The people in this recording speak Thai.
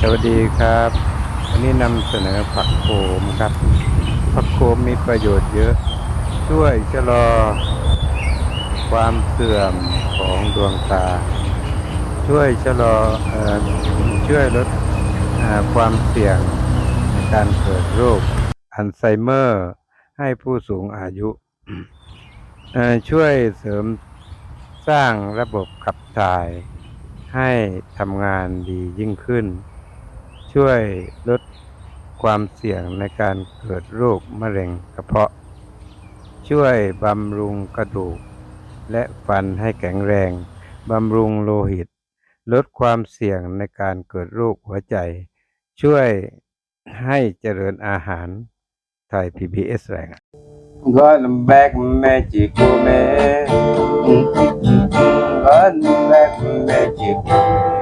สวัสดีครับ วันนี้นำเสนอผักโขมครับ ผักโขมมีประโยชน์เยอะ ช่วยชะลอ ความเสื่อมของดวงตา ช่วยชะลออ่ช่วยลดความเสี่ยงในการเกิดโรคอัลไซเมอร์ ให้ผู้สูงอายุ ช่วยเสริมสร้างระบบขับถ่ายให้ทำงานดียิ่งขึ้น ช่วยลดความเสี่ยงในการเกิดโรคมะเร็งกระเพาะ ช่วยบำรุงกระดูก และฟันให้แข็งแรง บำรุงโลหิต ลดความเสี่ยงในการเกิดโรคหัวใจ ช่วยให้เจริญอาหารไทย PBS แรง Gone back magic woman Gone back magic woman